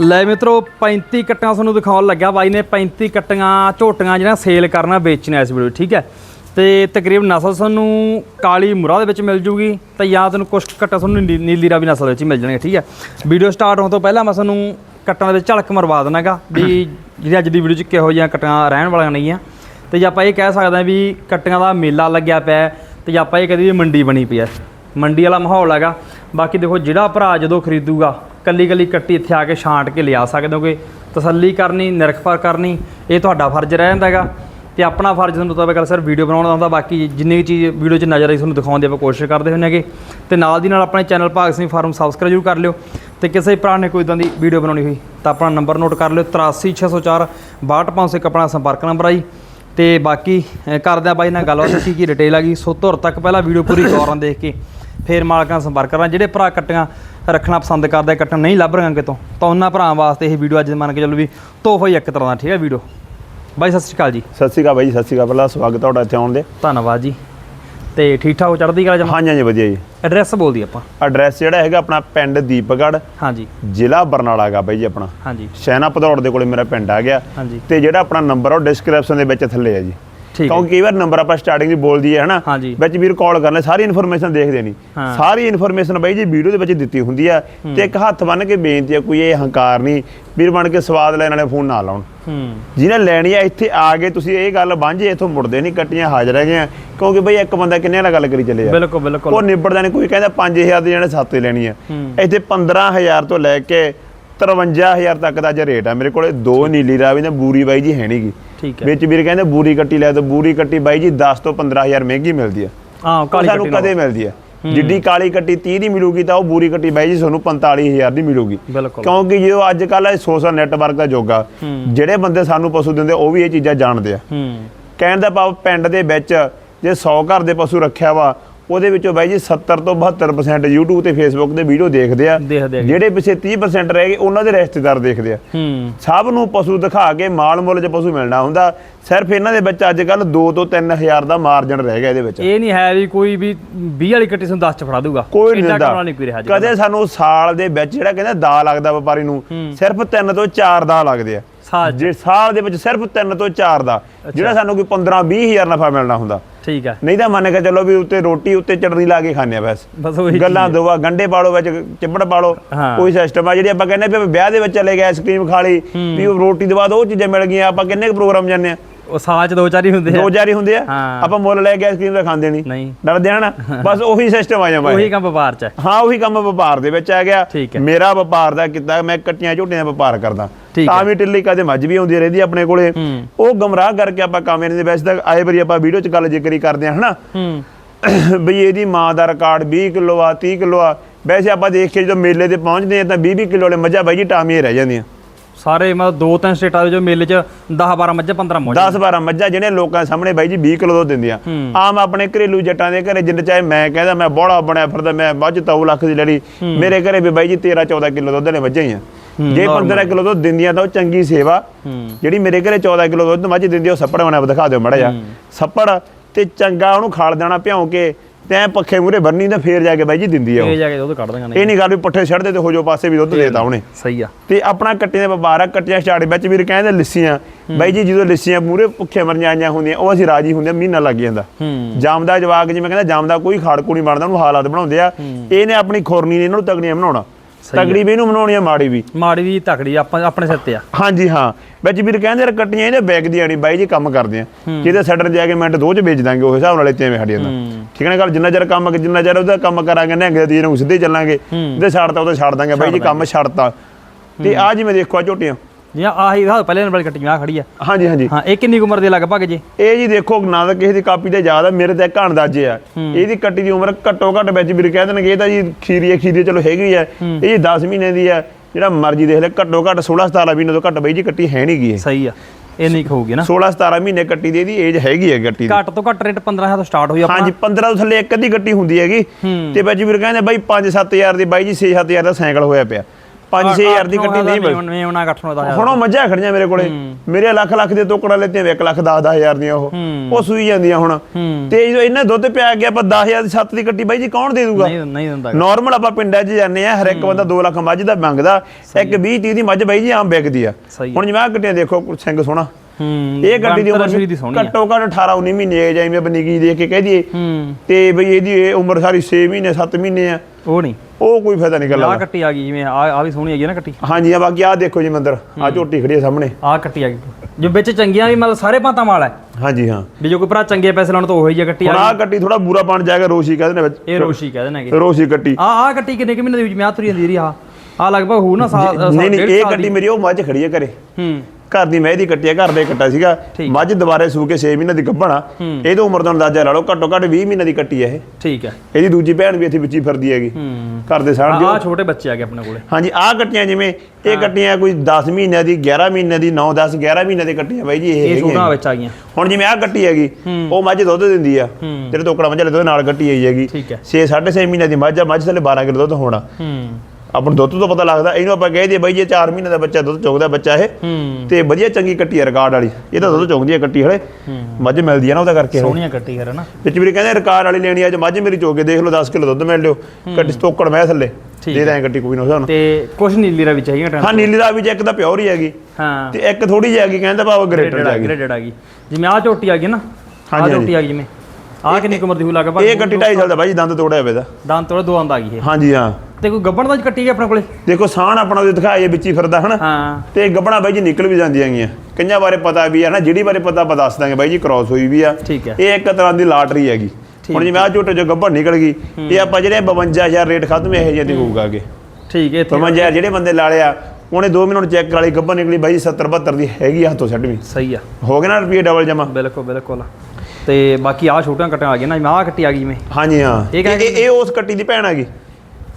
ਲੈ ਮਿੱਤਰੋ 35 ਕੱਟੀਆਂ ਤੁਹਾਨੂੰ ਦਿਖਾਉਣ ਲੱਗਿਆ। ਬਾਈ ਨੇ 35 ਕੱਟੀਆਂ ਝੋਟੀਆਂ ਜਿਹੜਾ ਸੇਲ ਕਰਨਾ ਵੇਚਣਾ ਇਸ ਵੀਡੀਓ 'ਚ, ਠੀਕ ਹੈ? ਤੇ ਤਕਰੀਬਨ ਨਸਲ ਤੁਹਾਨੂੰ ਕਾਲੀ ਮੁਰਾ ਦੇ ਵਿੱਚ ਮਿਲ ਜੂਗੀ ਤੇ ਜਾਂ ਤੁਹਾਨੂੰ ਕੁਝ ਕੱਟਾਂ ਤੁਹਾਨੂੰ ਨੀ- ਨੀਲੀ ਰਾਵੀ ਨਸਲ ਵਿੱਚ ਹੀ ਮਿਲ ਜਾਣਗੇ ਠੀਕ ਹੈ? ਵੀਡੀਓ ਸਟਾਰਟ ਹੋਣ ਤੋਂ ਪਹਿਲਾਂ ਮੈਂ ਤੁਹਾਨੂੰ ਕੱਟਾਂ ਦੇ ਵਿੱਚ ਝਲਕ ਮਰਵਾ ਦੇਣਾਗਾ ਵੀ ਜਿਹੜੀ ਅੱਜ ਦੀ ਵੀਡੀਓ 'ਚ ਕਿਹੋ ਜਿਹੀਆਂ ਕੱਟਾਂ ਰਹਿਣ ਵਾਲੀਆਂ ਨਹੀਂ ਆ ਤੇ ਜੇ ਆਪਾਂ ਇਹ ਕਹਿ ਸਕਦੇ ਹਾਂ ਵੀ ਕੱਟੀਆਂ ਦਾ ਮੇਲਾ ਲੱਗਿਆ ਪਿਆ ਹੈ ਤੇ ਜੇ ਆਪਾਂ ਇਹ ਕਹਦੇ ਵੀ ਮੰਡੀ ਬਣੀ ਪਈ ਹੈ। ਮੰਡੀ ਵਾਲਾ ਮਾਹੌਲ ਹੈਗਾ। ਬਾਕੀ ਦੇਖੋ ਜਿਹੜਾ ਭਰਾ ਜਦੋਂ ਖਰੀਦੂਗਾ ਕੱਲੀ ਕੱਲੀ ਕੱਟੀ ਇੱਥੇ ਆ ਕੇ ਛਾਂਟ ਕੇ ਲਿਆ ਸਕਦੇ ਹੋਗੇ। ਤਸੱਲੀ ਕਰਨੀ ਨਿਰਖਪਰ ਕਰਨੀ ਇਹ ਤੁਹਾਡਾ ਫਰਜ਼ ਰਹਿ ਜਾਂਦਾ ਹੈਗਾ। ਤੇ ਆਪਣਾ ਫਰਜ਼ ਤੁਹਾਨੂੰ ਤਾਂ ਗੱਲ ਸਰ ਵੀਡੀਓ ਬਣਾਉਣ ਦਾ ਹੁੰਦਾ ਬਾਕੀ ਜਿੰਨੀ ਵੀ ਚੀਜ਼ ਵੀਡੀਓ 'ਚ ਨਜ਼ਰ ਆਈ ਤੁਹਾਨੂੰ ਦਿਖਾਉਣ ਦੀ ਆਪਾਂ ਕੋਸ਼ਿਸ਼ ਕਰਦੇ ਹੁੰਦੇ ਹੈਗੇ। ਤੇ ਨਾਲ ਦੀ ਨਾਲ ਆਪਣੇ ਚੈਨਲ ਭਾਗ ਸਿੰਘ ਫਾਰਮ ਸਬਸਕ੍ਰਾਈਬ ਜ਼ਰੂਰ ਕਰ ਲਿਓ। ਤੇ ਕਿਸੇ ਭਰਾ ਨੇ ਕੋਈ ਇਦਾਂ ਦੀ ਵੀਡੀਓ ਬਣਾਉਣੀ ਹੋਈ ਤਾਂ ਆਪਣਾ ਨੰਬਰ ਨੋਟ ਕਰ ਲਿਓ 83604 62501 ਆਪਣਾ ਸੰਪਰਕ ਨੰਬਰ ਆਈ ਜੀ। ਤੇ ਬਾਕੀ ਅ, ਕਰਦੇ ਆ ਬਾਈ ਨਾਲ ਗੱਲਬਾਤ ਕੀ ਕੀ ਡਿਟੇਲ ਆ ਗਈ। ਸੋ ਧੁਰ ਤੱਕ ਪਹਿਲਾਂ ਵੀਡੀਓ ਪੂਰੀ ਗੌਰ ਦੇਖ ਕੇ ਫੇਰ ਮਾਲਕਾਂ ਨਾਲ ਸੰਪਰਕ ਕਰਨਾ। ਜਿਹੜੇ ਭਰਾ ਕੱਟੀਆਂ ਰੱਖਣਾ ਪਸੰਦ ਕਰਦੇ ਕੱਟਣ ਨਹੀਂ ਲੱਭ ਰਹੀਆਂ ਕਿਤੋਂ। ਤਾਂ ਉਹਨਾਂ ਭਰਾਵਾਂ ਵਾਸਤੇ ਇਹ ਵੀਡੀਓ ਅੱਜ ਮੰਨ ਕੇ ਚੱਲੋ ਵੀ ਤੋਹਫਾ ਹੀ ਇੱਕ ਤਰ੍ਹਾਂ ਦਾ ਠੀਕ ਹੈ ਵੀਡੀਓ। ਬਾਈ ਸਤਿ ਸ਼੍ਰੀ ਅਕਾਲ ਜੀ। ਸਤਿ ਸ਼੍ਰੀ ਅਕਾਲ ਬਾਈ ਸਤਿ ਸ਼੍ਰੀ ਅਕਾਲ ਪਹਿਲਾਂ ਸਵਾਗਤ ਤੁਹਾਡਾ ਇੱਥੇ ਆਉਣ ਦੇ। ਧੰਨਵਾਦ ਜੀ। ਤੇ ਠੀਕ ਠਾਕ ਹੋ ਚੜ੍ਹਦੀ ਕਲਾ ਜਮਾ? ਹਾਂਜੀ ਹਾਂਜੀ ਵਧੀਆ ਜੀ। ਐਡਰੈਸ ਬੋਲਦੀ ਆਪਾਂ। ਐਡਰੈਸ ਜਿਹੜਾ ਹੈਗਾ ਆਪਣਾ ਪਿੰਡ ਦੀਪਗੜ੍ਹ ਹਾਂਜੀ। ਜ਼ਿਲ੍ਹਾ ਬਰਨਾਲਾ ਹੈਗਾ ਬਾਈ ਜੀ ਆਪਣਾ। ਹਾਂਜੀ। ਸ਼ੈਨਾ ਭਦੌੜ ਦੇ ਕੋਲੇ ਮੇਰਾ ਪਿੰਡ ਆ ਗਿਆ। ਹਾਂਜੀ। ਤੇ ਜਿਹੜਾ ਆਪਣਾ ਨੰਬਰ ਉਹ ਡਿਸਕ੍ਰਿਪਸ਼ਨ ਦੇ ਵਿੱਚ ਥੱਲੇ ਆ ਜੀ। ਕਿਉਂਕਿ ਕਈ ਵਾਰ ਨੰਬਰ ਆਪਾਂ ਸਟਾਰਟਿੰਗ 'ਚ ਬੋਲਦੀ ਹੈ ਹਨਾ। ਵਿੱਚ ਵੀਰ ਕਾਲ ਕਰਨੇ ਸਾਰੀ ਇਨਫੋਰਮੇਸ਼ਨ ਦੇਖ ਦੇਣੀ। ਸਾਰੀ ਇਨਫੋਰਮੇਸ਼ਨ ਬਾਈ ਜੀ ਵੀਡੀਓ ਦੇ ਵਿੱਚ ਦਿੱਤੀ ਹੁੰਦੀ ਆ ਤੇ ਇੱਕ ਹੱਥ ਬੰਨ ਕੇ ਬੇਨਤੀ ਆ ਕੋਈ ਇਹ ਹੰਕਾਰ ਨਹੀਂ। ਵੀਰ ਬਣ ਕੇ ਸਵਾਦ ਲੈਣ ਵਾਲੇ ਫੋਨ ਨਾ ਲਾਉਣ। ਜਿਹਨੇ ਲੈਣੀ ਆ ਇੱਥੇ ਆ ਗਏ ਤੁਸੀਂ ਇਹ ਗੱਲ ਬਾਂਝੇ ਇੱਥੋਂ ਮੁੜਦੇ ਨਹੀਂ ਕੱਟੀਆਂ ਹਾਜ਼ਰ ਹੈਗੇ ਆ। ਕਿਉਂਕਿ ਬਈ ਇੱਕ ਬੰਦਾ ਕਿੰਨੇ ਨਾਲ ਗੱਲ ਕਰੀ ਚੱਲੇ ਆ? ਬਿਲਕੁਲ ਬਿਲਕੁਲ। ਉਹ ਨਿਬੜਦਾ ਨਹੀਂ ਕੋਈ ਕਹਿੰਦਾ 5000 ਦੇ ਜਾਣੇ ਸੱਤ ਹੀ ਲੈਣੀ ਆ। ਇੱਥੇ 15000 ਤੋਂ ਲੈ ਕੇ 53000 ਤੱਕ ਦਾ ਜੇ ਰੇਟ ਆ। ਮੇਰੇ ਕੋਲੇ ਦੋ ਨੀਲੀ ਰਾਵੀ ਨੇ ਬੂਰੀ ਬਾਈ ਜੀ ਹੈ ਨਹੀਂਗੀ ਠੀਕ ਹੈ। ਵਿੱਚ ਵੀਰ ਕਹਿੰਦੇ ਬੂਰੀ ਕੱਟੀ ਲੈ ਤਾਂ ਬੂਰੀ ਕੱਟੀ ਬਾਈ ਜੀ 10 ਤੋਂ 15000 ਮਹਿੰਗੀ ਮਿਲਦੀ ਆ। ਹਾਂ ਕਾਲੀ ਕੱਟੀ ਕਦੇ ਮਿਲਦੀ ਆ। ਜਿੱਡੀ ਕਾਲੀ ਕੱਟੀ 30 ਦੀ ਮਿਲੂਗੀ ਤਾਂ ਉਹ ਬੂਰੀ ਕੱਟੀ ਬਾਈ ਜੀ ਤੁਹਾਨੂੰ 45000 ਦੀ ਮਿਲੂਗੀ। ਕਿਉਂਕਿ ਜੋ ਅੱਜ ਕੱਲ ਸੋਸ਼ਲ ਨੈਟਵਰਕ ਦਾ ਯੁੱਗ ਆ। ਜਿਹੜੇ ਬੰਦੇ ਸਾਨੂੰ ਪਸ਼ੂ ਦਿੰਦੇ ਉਹ ਵੀ ਇਹ ਚੀਜ਼ਾਂ ਜਾਣਦੇ ਆ। ਕਹਿਣ ਦਾ ਭਾਵ ਪਿੰਡ ਦੇ ਵਿੱਚ ਜੇ 100 ਘਰ ਦੇ ਪਸ਼ੂ ਰੱਖਿਆ ਵਾ ਉਹਦੇ ਵਿੱਚੋਂ ਬਾਈ ਜੀ 70 ਤੋਂ 72% YouTube ਤੇ Facebook ਤੇ ਵੀਡੀਓ ਦੇਖਦੇ ਆ। ਜਿਹੜੇ ਪਿੱਛੇ 30% ਰਹਿ ਗਏ ਉਹਨਾਂ ਦੇ ਰਿਸ਼ਤੇਦਾਰ ਦੇਖਦੇ ਆ। ਸਭ ਨੂੰ ਪਸ਼ੂ ਦਿਖਾ ਕੇ ਮਾਲ ਮੁੱਲ 'ਚ ਪਸ਼ੂ ਮਿਲਣਾ ਹੁੰਦਾ। ਸਿਰਫ ਇਹਨਾਂ ਦੇ ਵਿੱਚ ਅੱਜ ਕੱਲ 2 ਤੋਂ 3000 ਦਾ ਮਾਰਜਨ ਰਹਿ ਗਿਆ ਇਹਦੇ ਵਿੱਚ। ਇਹ ਨਹੀਂ ਹੈ ਵੀ ਕੋਈ ਵੀ 20 ਵਾਲੀ ਕੱਟੀ ਤੁਹਾਨੂੰ 10 ਚ ਫੜਾ ਦੂਗਾ ਕੋਈ ਨਹੀਂ ਕੱਲ੍ਹ। ਕਦੇ ਸਾਨੂੰ ਸਾਲ ਦੇ ਵਿੱਚ ਜਿਹੜਾ ਕਹਿੰਦਾ ਦਾ ਲੱਗਦਾ ਵਪਾਰੀ ਨੂੰ ਸਿਰਫ 3 ਤੋਂ 4 ਦਾ ਲੱਗਦੇ ਆ। ਜੇ ਸਾਲ ਦੇ ਵਿੱਚ ਸਿਰਫ 3 ਤੋਂ 4 ਦਾ ਜਿਹੜਾ ਸਾਨੂੰ ਕੋਈ 15 20000 ਨਫਾ ਮਿਲਣਾ ਹੁੰਦਾ। ਠੀਕ ਹੈ ਨਹੀਂ ਤਾਂ ਮੰਨ ਕੇ ਚੱਲੋ ਵੀ ਉੱਤੇ ਰੋਟੀ ਉੱਤੇ ਚਟਨੀ ਲਾ ਕੇ ਖਾਂਦੇ ਆ ਬਸ। ਬਸ ਉਹੀ ਗੱਲਾਂ ਦੋਵਾ ਗੰਡੇ ਪਾਲੋ ਵਿੱਚ ਚਿੱਬੜ ਪਾਲੋ। ਕੋਈ ਸਿਸਟਮ ਆ ਜਿਹੜੀ ਆਪਾਂ ਕਹਿੰਦੇ ਵੀ ਵਿਆਹ ਦੇ ਵਿੱਚ ਚਲੇ ਗਏ ਆਈਸਕ੍ਰੀਮ ਖਾ ਲਈ ਵੀ ਰੋਟੀ ਦੇ ਬਾਅਦ ਉਹ ਚੀਜ਼ਾਂ ਮਿਲ ਗਈਆਂ ਆਪਾਂ ਕਿੰਨੇ ਕੁ ਪ੍ਰੋਗਰਾਮ ਜਾਂਦੇ ਆ? ਉਹ ਸਾਲ ਚ ਦੋ ਚਾਰ ਹੀ ਹੁੰਦੇ ਆ। ਦੋ ਜਾਰੀ ਹੁੰਦੇ ਆ। ਹਾਂ। ਆਪਾਂ ਮੁੱਲ ਲੈ ਕੇ ਆਈਸਕ੍ਰੀਮ ਤਾਂ ਖਾਂਦੇ ਨਹੀਂ ਨਹੀਂ। ਡਰਦੇ ਆ ਨਾ। ਬਸ ਉਹੀ ਸਿਸਟਮ ਆ ਜਾਂਦਾ ਉਹੀ ਕੰਮ ਵਪਾਰ ਚ ਹੈ। ਹਾਂ ਉਹੀ ਕੰਮ ਵਪਾਰ ਦੇ ਵਿੱਚ ਆ ਗਿਆ। ਠੀਕ ਹੈ। ਮੇਰਾ ਵਪਾਰ ਦਾ ਕੀਤਾ ਮੈਂ ਕੱਟੀਆਂ ਝੋਟੀਆਂ ਦਾ ਵਪਾਰ ਕਰਦਾ। ਠੀਕ ਤਾਂ ਹੈ। ਵੀ ਟਿੱਲੀ ਕਦੇ ਮੱਝ ਵੀ ਆਉਂਦੀ ਰਹਿੰਦੀ ਆਪਣੇ ਕੋਲੇ। ਹੂੰ। ਉਹ ਗਮਰਾਹ ਕਰਕੇ ਆਪਾਂ ਕਾਮੇ ਦੇ ਵਿੱਚ ਤੱਕ ਆਏ ਵਾਰੀ ਆਪਾਂ ਵੀਡੀਓ 'ਚ ਗੱਲ ਜ਼ਿਕਰੀ ਕਰਦੇ ਆ ਹਨਾ? ਹੂੰ। ਬਈ ਇਹਦੀ ਮਾਂ ਦਾ ਰਿਕਾਰਡ 20 ਕਿਲੋ ਆ 30 ਕਿਲੋ ਆ। ਵੈਸੇ ਆਪਾਂ ਦੇਖ ਕੇ ਜਦੋਂ ਮੇਲੇ ਤੇ ਪਹੁੰਚਦੇ ਆ ਤਾਂ 20 20 ਕਿਲੋ ਵਾਲੇ ਮੱਝਾਂ ਬਾਈ ਜੀ ਟਾਮੀਆਂ ਰਹਿ ਜਾਂਦੀਆਂ। ਸਾਰੇ ਮਤਲਬ ਦੋ ਤਿੰਨ ਸਟੇਟਾਂ ਦੇ ਜੋ ਮੇਲੇ ਚ 10 12 ਮੱਝਾਂ 15 ਮੋਜ 10 12 ਮੱਝਾਂ ਜਿਹੜੇ ਲੋਕਾਂ ਸਾਹਮਣੇ ਬਾਈ ਜੀ 20 ਕਿਲੋ ਦੁੱਧ ਦਿੰਦੀਆਂ। ਆਮ ਆਪਣੇ ਘਰੇਲੂ ਜੱਟਾਂ ਦੇ ਘਰੇ ਜਿੰਨੇ ਚਾਹੇ ਮੈਂ ਕਹਿੰਦਾ ਮੈਂ ਬੋੜਾ ਬਣਿਆ ਫਿਰਦਾ ਮੈਂ ਮੱਝ ਤਾਊ ਲੱਖ ਦੀ ਲੜੀ। ਮੇਰੇ ਘਰੇ ਵੀ ਬਾਈ ਜੀ 13 14 ਕਿਲੋ ਦੁੱਧ ਨੇ ਮੱਝਾਂ ਹੀ ਆ। ਜੇ 15 ਕਿਲੋ ਦੁੱਧ ਦਿੰਦੀਆਂ ਤਾਂ ਉਹ ਚੰਗੀ ਸੇਵਾ। ਜਿਹੜੀ ਮੇਰੇ ਘਰੇ 14 ਕਿਲੋ ਦੁੱਧ ਮੱਝ ਦਿੰਦੀ ਉਹ ਸੱਪੜ ਬਣਿਆ ਦਿਖਾ ਦਿਓ ਮੜਾ ਜਾ ਸੱਪੜ ਤੇ ਚੰਗਾ ਉਹਨੂੰ ਖਾਲ ਦੇਣਾ ਭਿਉਂ ਕੇ ਤੈਂ ਪੱਖੇ ਮੂਰੇ ਬੰਨੀ ਤਾਂ ਫੇਰ ਜਾ ਕੇ ਬਾਈ ਜੀ ਦਿੰਦੀ ਆ ਉਹ। ਇਹ ਜਾ ਕੇ ਦੁੱਧ ਕੱਢ ਦਾਂਗਾ ਇਹ ਨਹੀਂ ਗੱਲ ਵੀ ਪੁੱਠੇ ਛੱਡਦੇ ਤੇ ਹੋ ਜੋ ਪਾਸੇ ਵੀ ਦੁੱਧ ਦੇਤਾ ਉਹਨੇ। ਸਹੀ ਆ। ਤੇ ਆਪਣਾ ਕੱਟੇ ਦੇ ਵਪਾਰ ਆ ਕੱਟੀਆਂ ਸਟਾਰਟ ਵਿੱਚ ਵੀਰ ਕਹਿੰਦੇ ਲਿੱਸੀਆਂ। ਬਾਈ ਜੀ ਜਦੋਂ ਲਿੱਸੀਆਂ ਮੂਰੇ ਭੁੱਖੇ ਮਰੀਆਂ ਆਈਆਂ ਹੁੰਦੀਆਂ ਉਹ ਅਸੀਂ ਰਾਜੀ ਹੁੰਦੇ ਮਹੀਨਾ ਲੱਗ ਜਾਂਦਾ। ਜਾਮਦਾ ਜਵਾਕ ਜਿਵੇਂ ਕਹਿੰਦਾ ਜਾਮਦਾ ਕੋਈ ਖਾੜਕੂ ਨਹੀਂ ਬਣਦਾ ਉਹਨੂੰ ਹਾਲਾਤ ਬਣਾਉਂਦੇ ਆ। ਇਹਨੇ ਆਪਣੀ ਖੁਰਨੀ ਨੇ ਇਹਨਾਂ ਨੂੰ ਤਗੜੀਆਂ ਬਣਾਉਣਾ। ਤਗੜੀ ਵੀ ਇਹਨੂੰ ਬਣਾਉਣੀ ਆ ਮਾੜੀ ਵੀ। ਮਾੜੀ ਵੀ ਤਕੜੀ ਆਪਾਂ ਆਪਣੇ ਸਿਰ ਤੇ ਆ। ਹਾਂਜੀ ਹਾਂ। ਵਿੱਚ ਵੀਰ ਕਹਿੰਦੇ ਯਾਰ ਕੱਟੀਆਂ ਇਹਨੇ ਬੈਗ ਦੀਆਂ ਨਹੀਂ ਬਾਈ ਜੀ ਕੰਮ ਕਰਦੇ ਆ। ਜਿਹਦੇ ਸੈਡਰ ਜਾ ਕੇ ਮਿੰਟ ਦੋ ਚ ਵੇਚ ਦਾਂਗੇ ਉਹ ਹਿਸਾਬ ਨਾਲ ਇੱਥੇ ਐਵੇਂ ਹੱਡੀਆਂ ਦਾ। ਠੀਕ ਹੈ ਨਾ ਗੱਲ? ਜਿੰਨਾ ਚਿਰ ਕੰਮ ਜਿੰਨਾ ਚਿਰ ਉਹਦਾ ਕੰਮ ਕਰਾਂਗੇ ਨਿਹੰਗ ਦੀ ਨੂੰ ਸਿੱਧੇ ਚੱਲਾਂਗੇ। ਜੇ ਛੱਡਤਾ ਉਹਦਾ ਛੱਡ ਦਾਂਗੇ। ਬਾਈ ਜੀ ਕੰਮ ਛੱਡਤਾ। ਤੇ ਆ ਜਿਵੇਂ ਦੇਖੋ ਆ ਝੋਟੀਆਂ। ਜਿਵੇਂ ਆਹੀ ਹਾਂ ਪਹਿਲੇ ਨੰਬਰ ਕੱਟੀ ਆ ਖੜੀ ਆ। ਹਾਂਜੀ ਹਾਂਜੀ। ਹਾਂ ਇਹ ਕਿੰਨੀ ਕੁ ਉਮਰ ਦੇ ਲਗਭਗ ਜੀ? ਇਹ ਜੀ ਦੇਖੋ ਨਾ ਤਾਂ ਕਿਸੇ ਦੀ ਕਾਪੀ ਤੇ ਯਾਦ ਆ ਮੇਰੇ ਤੇ ਇੱਕ ਅੰਦਾਜ਼ੇ ਆ। ਇਹਦੀ ਕੱਟੀ ਦੀ ਉਮਰ ਘੱਟੋ ਘੱਟ ਵਿੱਚ ਵੀਰ ਕਹਿ ਦੇਣਗੇ ਇਹ ਤਾਂ ਜੀ ਖੀਰੀ ਖੀਰੀ ਚਲੋ ਹੈਗੀ ਆ। ਇਹ ਜੀ 10 ਮਹੀਨੇ ਦੀ ਆ ਜਿਹੜਾ ਮਰਜ਼ੀ ਦੇਖ ਲੈ ਘੱਟੋ ਘੱਟ 16 17 ਮਹੀਨੇ ਤੋਂ ਘੱਟ ਬਈ ਜੀ ਕੱਟੀ ਹੈ ਨਹੀਂ ਗਈ ਇਹ। ਸਹੀ ਆ। ਇੰਨੀ ਕੁ ਹੋਊਗੀ ਨਾ। 16 17 ਮਹੀਨੇ ਕੱਟੀ ਦੀ ਇਹਦੀ ਏਜ ਹੈਗੀ ਹੈ ਕੱਟੀ ਦੀ। ਘੱਟ ਤੋਂ ਘੱਟ ਰੇਟ 15000 ਤੋਂ ਸਟਾਰਟ ਹੋਈ ਆਪਣਾ ਹਾਂਜੀ 15 ਤੋਂ ਥੱਲੇ ਇੱਕ ਅੱਧੀ ਕੱਟੀ ਹੁੰਦੀ ਹੈਗੀ। ਤੇ ਵਿੱਚ ਵੀਰ ਕਹਿੰਦੇ ਬਾਈ 5-7000 ਦੀ ਬਾਈ ਜੀ 6-7000 ਦਾ ਸਾਈਕਲ ਹੋਇਆ ਪਿਆ। 5-6000 ਦੀ ਕੱਟੀ ਨਹੀਂ ਮਿਲ ਮੈਂ ਉਹਨਾਂ ਗੱਠ ਨੂੰ ਦਾ ਹੁਣ ਉਹ ਮੱਝਾਂ ਖੜੀਆਂ ਮੇਰੇ ਕੋਲੇ। ਮੇਰੇ ਲੱਖ ਲੱਖ ਦੇ ਤੋਕੜਾ ਲੈਤੇ 1 ਲੱਖ 10 10000 ਦੀਆਂ ਉਹ। ਉਹ ਸੂਈ ਜਾਂਦੀਆਂ ਹੁਣ। ਤੇ ਜਦੋਂ ਇਹਨਾਂ ਦੁੱਧ ਪਿਆ ਗਿਆ ਆਪਾਂ 10000 ਦੀ 7 ਦੀ ਕੱਟੀ ਬਾਈ ਜੀ ਕੌਣ ਦੇ ਦੂਗਾ? ਨਹੀਂ ਨਹੀਂ ਦਿੰਦਾ ਨਾਰਮਲ ਆਪਾਂ ਪਿੰਡਾਂ 'ਚ ਜਾਂਦੇ ਆ ਹਰ ਇੱਕ ਬੰਦਾ 2 ਲੱਖ ਮੱਝ ਦਾ ਮੰਗਦਾ। ਇੱਕ 20 30 ਦੀ ਮੱਝ ਬਾਈ ਜੀ ਆਮ ਵਿਕਦੀ ਆ। ਹੁਣ ਜਿਵੇਂ ਆਹ ਕੱਟੀਆਂ ਦੇਖੋ ਸਿੰਘ ਸੋਹਣਾ। ਇਹ ਗੱਡੀ ਦੀ ਉਮਰ ਆ। ਘੱਟੋ ਘੱਟ 18 19 ਮਹੀਨੇ ਐਵੇਂ ਬਣੀ ਗਈ ਦੇਖ ਕੇ ਕਹਿ ਦਈਏ। ਤੇ ਬਈ ਇਹਦੀ ਇਹ ਉਮਰ ਸਾਰੀ 6 ਮਹੀਨੇ 7 ਮਹੀਨੇ ਆ। ਉਹ ਨਹੀਂ। ਉਹ ਕੋਈ ਫਾਇਦਾ ਨਹੀਂ ਆ ਗੱਲਾਂ ਕੱਟੀ ਆ ਗਈ ਜਿਵੇਂ ਆ ਆ ਵੀ ਸੋਹਣੀ ਹੈਗੀ ਨਾ ਕੱਟੀ। ਹਾਂਜੀ ਆ ਬਾਕੀ ਆ ਦੇਖੋ ਜੀ ਮੰਦਰ ਆ ਝੋਟੀ ਖੜੀ ਆ ਸਾਹਮਣੇ। ਆ ਕੱਟੀ ਆ ਗਈ। ਜੋ ਵਿੱਚ ਚੰਗੀਆਂ ਵੀ ਮਤਲਬ ਸਾਰੇ ਭਾਂਤਾਂ ਮਾਲ ਹੈ। ਹਾਂਜੀ ਹਾਂ। ਵੀ ਜੋ ਕੋਈ ਭਰਾ ਚੰਗੇ ਪੈਸੇ ਲਾਉਣ ਤਾਂ ਉਹੀ ਆ ਕੱਟੀ ਹੁਣ ਆ ਆ ਕੱਟੀ ਥੋੜਾ ਬੂਰਾ ਬਣ ਜਾਏਗਾ ਰੋਸ਼ੀ ਕਹਿੰਦੇ ਨੇ ਵਿੱਚ। ਇਹ ਰੋਸ਼ੀ ਕਹਿੰਦੇ ਨੇਗੇ ਰੋਸ਼ੀ ਕੱਟੀ। ਆ ਆ ਕੱਟੀ ਕਿੰਨੇ ਕਿ ਮਹੀਨੇ ਦੀ ਵਿੱਚ? ਮੈਂ ਤੁਰੀ ਜਾਂਦੀ ਰਹੀ ਆ ਆ ਲਗਭਗ ਹੋਊ ਨਾ ਸਾਲ ਨਹੀਂ ਨਹੀਂ ਇਹ ਕੱਟੀ। ਮੇਰੀ ਉਹ ਮੱਝ ਖੜੀ ਆ ਘਰੇ। ਹੂੰ। ਘਰ ਦੀ ਮੈਂ ਦੀ ਕੱਟੀ ਆ ਘਰ ਦੇ ਕੱਟਾ ਸੀਗਾ। ਮੱਝ ਦੁਬਾਰੇ ਸੂ ਕੇ 6 ਮਹੀਨੇ ਦੀ ਗੱਭਣ ਆ। ਇਹਦੇ ਉਮਰ ਦਾ ਅੰਦਾਜ਼ਾ ਲਾ ਲਓ ਘੱਟੋ ਘੱਟ 20 ਮਹੀਨੇ ਦੀ ਕੱਟੀ ਆ ਇਹ। ਠੀਕ ਹੈ ਇਹਦੀ ਦੂਜੀ ਭੈਣ ਵੀ ਇੱਥੇ ਵਿੱਚ ਫਿਰਦੀ ਹੈਗੀ। ਘਰ ਦੇ ਸਾੜ ਆ ਆ ਛੋਟੇ ਬੱਚੇ ਆ ਗਏ ਆਪਣੇ ਕੋਲੇ। ਹਾਂਜੀ ਆਹ ਕੱਟੀਆਂ ਜਿਵੇਂ ਇਹ ਕੱਟੀਆਂ ਕੋਈ 10 ਮਹੀਨਿਆਂ ਦੀ 11 ਮਹੀਨਿਆਂ ਦੀ 9 10 11 ਮਹੀਨਿਆਂ ਦੀ ਕੱਟੀਆਂ ਬਾਈ ਜੀ ਇਹ ਇਹ ਛੋਟਾ ਵਿੱਚ ਆ ਗਈਆਂ। ਹੁਣ ਜਿਵੇਂ ਆਹ ਕੱਟੀ ਹੈਗੀ ਉਹ ਮੱਝ ਦੁੱਧ ਦਿੰਦੀ ਆ। ਜਿਹੜੇ ਤੋਕੜਾ ਮੱਝ ਵਾਲੇ ਦੁੱਧ ਨਾਲ ਕੱਟੀ ਆਈ ਹੈਗੀ। ਠੀਕ ਹੈ 6 6.5 ਮਹੀਨਿਆਂ ਦੀ ਮੱਝ ਆ ਮੱਝ ਥੱਲੇ 12 ਕਿਲੋ ਦੁੱਧ ਹੋਣਾ। ਆਪਾਂ ਨੂੰ ਦੁੱਧ ਤੋਂ ਪਤਾ ਲੱਗਦਾ ਇਹਨੂੰ ਆਪਾਂ ਕਹਿ ਦਈਏ ਬਾਈ ਇਹ 4 ਮਹੀਨੇ ਦਾ ਬੱਚਾ ਦੁੱਧ ਚੁਗਦਾ ਬੱਚਾ ਇਹ ਹੂੰ। ਤੇ ਵਧੀਆ ਚੰਗੀ ਕੱਟੀ ਹੈ ਰਿਕਾਰਡ ਵਾਲੀ। ਇਹ ਤਾਂ ਦੁੱਧ ਚੁਗਦੀ ਹੈ ਕੱਟੀ ਹਲੇ। ਮੱਝ ਮਿਲਦੀ ਹੈ ਨਾ ਉਹਦਾ ਕਰਕੇ ਸੋਹਣੀਆਂ ਕੱਟੀ ਕਰ ਨਾ ਵਿੱਚ ਵੀ ਕਹਿੰਦੇ ਰਿਕਾਰਡ ਵਾਲੀ ਲੈਣੀ ਅੱਜ ਮੱਝ ਮੇਰੀ ਚੋਕੇ ਦੇਖ ਲਓ 10 ਕਿਲੋ ਦੁੱਧ ਮਿਲ ਲਿਓ। ਕੱਟੀ ਤੋਕੜ ਮੈਂ ਥੱਲੇ। ਦੇ ਦਾਂ ਕੱਟੀ ਕੋਈ ਨਾ ਸਾਨੂੰ ਤੇ ਕੁਛ ਨੀਲੀ ਰਾ ਵਿੱਚ ਹੈਗੀਆਂ ਹਾਂ ਨੀਲੀ ਦਾ ਵੀ ਜੇ ਇੱਕ ਤਾਂ ਪਿਓਰ ਹੀ ਹੈਗੀ। ਹਾਂ। ਤੇ ਇੱਕ ਥੋੜੀ ਜਿਹੀ ਹੈਗੀ ਕਹਿੰਦਾ ਭਾਵੇਂ ਗ੍ਰੇਡਡ ਹੈਗੀ। ਗ੍ਰੇਡਡ ਆ ਗਈ। ਜਿਵੇਂ ਆ ਝੋਟੀ ਆ ਗਈ ਨਾ ਆ ਝੋਟੀ ਆ ਗਈ ਜਿਵੇਂ। ਆ ਕਿੰਨੀ ਕੁ ਉਮਰ ਦੀ ਹੋ ਲਗਭਗ? ਇਹ ਕੱਟੀ ਢਾਈ ਸਾਲ ਦਾ ਬਾਈ ਦੰਦ ਤੋੜਿਆ ਹੋਇਆ ਇਹਦਾ। ਦੰਦ ਤੋੜ ਦੋ ਆਂਦਾ ਆ ਗਈ ਇਹ। ਹਾਂਜੀ ਹਾਂ। ਤੇ ਕੋਈ ਗੱਬਣ ਦਾ ਕੱਟੀ ਹੈ ਆਪਣੇ ਕੋਲੇ? ਦੇਖੋ ਸਾਹਣ ਆਪਣਾ ਉਹ ਦਿਖਾਏ ਵਿੱਚ ਹੀ ਫਿਰਦਾ ਹਨਾ? ਹਾਂ। ਤੇ ਗੱਬਣਾ ਬਾਈ ਜੀ ਨਿਕਲ ਵੀ ਜਾਂਦੀਆਂ ਹੈਗੀਆਂ। ਕਈਆਂ ਬਾਰੇ ਪਤਾ ਵੀ ਆ ਨਾ ਜਿਹੜੀ ਬਾਰੇ ਪਤਾ ਆਪਾਂ ਦੱਸ ਦਾਂਗੇ ਬਾਈ ਜੀ ਕ੍ਰਾਸ ਹੋਈ ਵੀ ਆ। ਹੈ ਇਹ ਇੱਕ ਤਰ੍ਹਾਂ ਦੀ ਲਾਟਰੀ ਹੈਗੀ। ਹੁਣ ਜਿਵੇਂ ਆ। ਝੋਟੇ ਜੋ ਗੱਬਣ ਨਿਕਲ ਗਈ ਇਹ ਆਪਾਂ ਜਿਹੜੇ 52000 ਰੇਟ ਖਤਮ ਇਹੋ ਜਿਹੇ ਦੀ ਹੋਊਗਾ ਅੱਗੇ। ਠੀਕ ਹੈ ਇੱਥੇ 52000 ਜਿਹੜੇ ਬੰਦੇ ਲਾ ਲਿਆ ਉਹਨੇ 2 ਮਿੰਟ ਚੈੱਕ ਵਾਲੀ ਗੱਬਣ ਨਿਕਲੀ ਬਾਈ ਜੀ 70 72 ਦੀ ਹੈਗੀ ਹੱਥੋਂ ਛੱਡਵੀਂ ਸਹੀ ਆ। ਹੋ ਗਿਆ ਨਾ ਰੁਪਏ ਡਬਲ ਜਮਾ ਬਿਲਕੁਲ ਬਿਲਕੁਲ। ਤੇ ਬਾਕੀ ਆ ਛੋਟੀਆਂ ਕੱਟਾਂ ਆ ਗਈਆਂ ਨਾ ਜਿਵੇਂ ਆ ਕੱਟੀ ਆ ਗਈ ਜਿਵੇਂ। ਹਾਂਜੀ ਹਾਂ। ਇਹ ਇਹ ਇਹ ਉਸ ਕੱਟੀ ਦੀ ਭੈਣ ਹੈਗੀ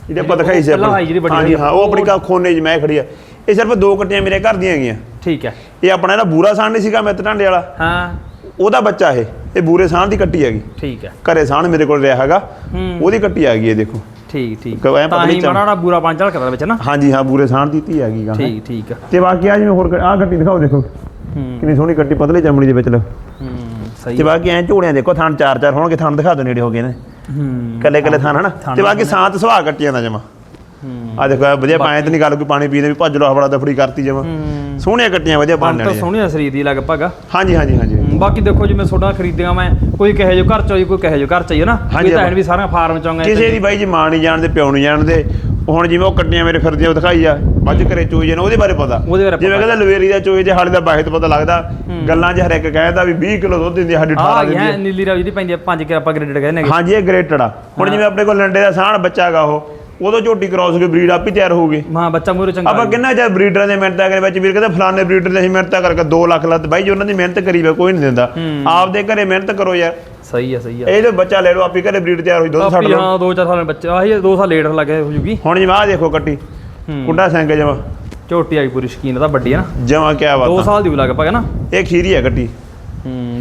ਜਿਹੜੇ ਆਪਾਂ ਦਿਖਾਈ ਸੀ ਪਹਿਲਾਂ ਆਪਾਂ ਆਈ ਜਿਹੜੀ ਵੱਡੀ ਹਾਂਜੀ ਹਾਂ ਉਹ ਆਪਣੀ ਕਾ ਖੋਨੇ 'ਚ ਮੈਂ ਖੜੀ ਆ। ਇਹ ਸਿਰਫ ਦੋ ਕੱਟੀਆਂ ਮੇਰੇ ਘਰ ਦੀਆਂ ਹੈਗੀਆਂ। ਠੀਕ ਹੈ। ਇਹ ਆਪਣਾ ਇਹਦਾ ਬੂਰਾ ਸਾਣ ਨਹੀਂ ਸੀਗਾ ਮਿੱਤ ਢਾਂਡੇ ਵਾਲਾ ਹਾਂ। ਉਹਦਾ ਬੱਚਾ ਇਹ। ਇਹ ਬੂਰੇ ਸਾਣ ਦੀ ਕੱਟੀ ਹੈਗੀ। ਠੀਕ ਹੈ। ਘਰੇ ਸਾਣ ਮੇਰੇ ਕੋਲ ਰਿਹਾ ਹੈਗਾ। ਉਹਦੀ ਕੱਟੀ ਆ ਗਈ ਇਹ ਦੇਖੋ। ਠੀਕ ਠੀਕ। ਐਂ ਤਾਂ ਪਤਲੀ ਚਮ- ਮਾੜਾ ਬੂਰਾ ਪੰਜ ਕਰਦਾ ਵਿੱਚ ਨਾ। ਹਾਂਜੀ ਹਾਂ ਬੂਰੇ ਸਾਣ ਦੀ ਧੀ ਹੈਗੀ ਗਾ ਠੀਕ ਠੀਕ। ਤੇ ਬਾਕੀ ਆ ਜਿਵੇਂ ਹੋਰ ਆ ਕੱਟੀ ਦਿਖਾਓ ਦੇਖੋ। ਹੂੰ। ਕਿੰਨੀ ਸੋਹਣੀ ਕੱਟੀ ਪਤਲੀ ਚਮੜੀ ਦੇ ਵਿੱਚ। ਲਓ ਹੂੰ। ਸਹੀ ਤੇ ਬਾਕੀ ਐ ਝੋੜਿਆਂ ਦੇਖੋ ਥਣ ਚਾਰ ਚਾਰ ਹੋਣਗੇ ਥਣ ਦਿਖਾ ਦਿਓ ਨੇੜੇ ਹੋ ਗਏ ਨੇ। ਹੂੰ। ਕੱਲੇ ਕੱਲੇ ਥਣ ਹਨਾ। ਤੇ ਬਾਕੀ ਸਾਤ ਸੁਭਾਅ ਕੱਟੀਆਂ ਦਾ ਜਮਾ। ਹੂੰ। ਆ ਦੇਖੋ ਇਹ ਵਧੀਆ ਪਾਏ ਤੇ ਨਹੀਂ ਗੱਲ ਕੋਈ ਪਾਣੀ ਪੀਂਦੇ ਵੀ ਭੱਜ ਲੋ ਹਵੜਾ ਦਫੜੀ ਕਰਤੀ ਜਮਾ। ਹੂੰ। ਸੋਹਣੀਆਂ ਕੱਟੀਆਂ ਵਧੀਆ ਬਣ ਤਾਂ ਜਾਣੀਆਂ ਸੋਹਣੀ ਆ ਸਰੀਰ ਦੀ ਲਗਭਗ ਹਾਂਜੀ ਹਾਂਜੀ ਹਾਂਜੀ। ਬਾਕੀ ਦੇਖੋ ਜਿਵੇਂ ਸੋਡਾ ਖਰੀਦਿਆ ਮੈਂ ਕੋਈ ਕਹੇ ਜੋ ਘਰ ਚਾਹੀਏ ਕੋਈ ਕਹੇ ਜੋ ਘਰ ਚਾਹੀਏ ਨਾ। ਹਾਂਜੀ, ਇਹ ਤਾਂ ਹੈ ਆਪਾਂ- ਵੀ ਸਾਰਾ ਫਾਰਮ ਚਾਂਗਾ ਕਿਸੇ ਦੀ ਬਾਈ ਜੀ ਮਾਂ ਨਹੀਂ ਜਾਣਦੇ ਪਿਓ ਨਹੀਂ ਜਾਣਦੇ ਹੁਣ ਜਿਵੇਂ ਉਹ ਕੱਟੀਆਂ ਮੇਰੇ ਫਿਰਦੀਆਂ ਉਹ ਦਿਖਾਈ ਆ। ਮੱਝ ਘਰੇ ਚੋਈ ਜਨ ਉਹਦੇ ਬਾਰੇ ਪਤਾ। ਉਹਦੇ ਬਾਰੇ ਜਿਵੇਂ। ਕਹਿੰਦਾ ਲਵੇਰੀ ਦਾ ਚੋਈ ਦੇ ਹਾਲੇ ਦਾ ਬਾਹਿਤ ਪਤਾ ਲੱਗਦਾ। ਗੱਲਾਂ 'ਚ ਹਰ ਇੱਕ ਕਹਿੰਦਾ ਵੀ 20 ਕਿਲੋ ਦੁੱਧ ਦਿੰਦੀ ਸਾਡੀ ਆ 18 ਗਿਆ ਦਿੰਦੀ ਆ। ਨੀਲੀ ਰਾਵੀ ਦੀ ਪੈਂਦੀ ਆ ਪੰਜ ਕਿ ਆਪਾਂ ਗ੍ਰੇਡਡ ਕਹਿੰਦੇ ਹੈਗੇ ਹਾਂਜੀ ਇਹ ਗ੍ਰੇਟਡ ਆ। ਹੁਣ ਜਿਵੇਂ ਆਪਣੇ ਕੋਲ ਲੰਡੇ ਦਾ ਸਾਹਣ ਬੱਚਾ ਹੈਗਾ ਉਹ ਉਦੋਂ ਝੋਟੀ ਕ੍ਰਾਸ ਹੋ ਕੇ ਬਰੀਡ ਆਪ ਹੀ ਤਿਆਰ ਹੋਊਗੀ ਮਾਂ ਬੱਚਾ ਮੂਰੇ ਚੰਗਾ ਆਪਾਂ ਕਿੰਨਾ ਚਿਰ ਬਰੀਡਰਾਂ ਦੇ ਮਿਹਨਤਾਂ ਕਰੇ ਵਿੱਚ ਵੀਰ ਕਹਿੰਦਾ ਫਲਾਣੇ ਬਰੀਡਰ ਦੇ ਅਸੀਂ ਮਿਹਨਤਾਂ ਕਰਕੇ 2 ਲੱਖ ਲੱਤ ਬਾਈ ਜੀ ਉਹਨਾਂ ਦੀ ਮਿਹਨਤ ਕਰੀ ਵੇ ਕੋਈ ਨਹੀਂ ਦਿੰਦਾ। ਆਪਦੇ ਘਰੇ ਮਿਹਨਤ ਕਰੋ ਯਾਰ। ਸਹੀ ਆ ਸਹੀ ਆ। ਇਹ ਜੋ ਬੱਚਾ ਲੈ ਲਓ ਆਪੀ ਘਰੇ ਬਰੀਡ ਤਿਆਰ ਹੋਈ ਦੁੱਧ ਛੱਡ ਲਓ ਹਾਂ 2-4 ਸਾਲ ਦੇ ਬੱਚੇ ਆਹੀ 2 ਸਾਲ ਲੇਟ ਲੱਗੇ ਹੋ ਜੂਗੀ। ਹੁਣ ਜਿਵੇਂ ਆਹ ਦੇਖੋ ਕੱਟੀ। ਹੂੰ। ਕੁੰਡਾ ਸਿੰਘ ਜਮਾ। ਝੋਟੀ ਆ ਗਈ ਪੂਰੀ ਸ਼ਕੀਨ ਦਾ ਵੱਡੀ ਹੈ ਨਾ। ਜਮਾ 2 ਬਾਤ ਸਾਲ ਦੀ ਹੋ ਲਗਭਗ ਹੈ ਨਾ? ਇਹ ਖੀਰੀ ਹੈ ਕੱਟੀ। ਹੂੰ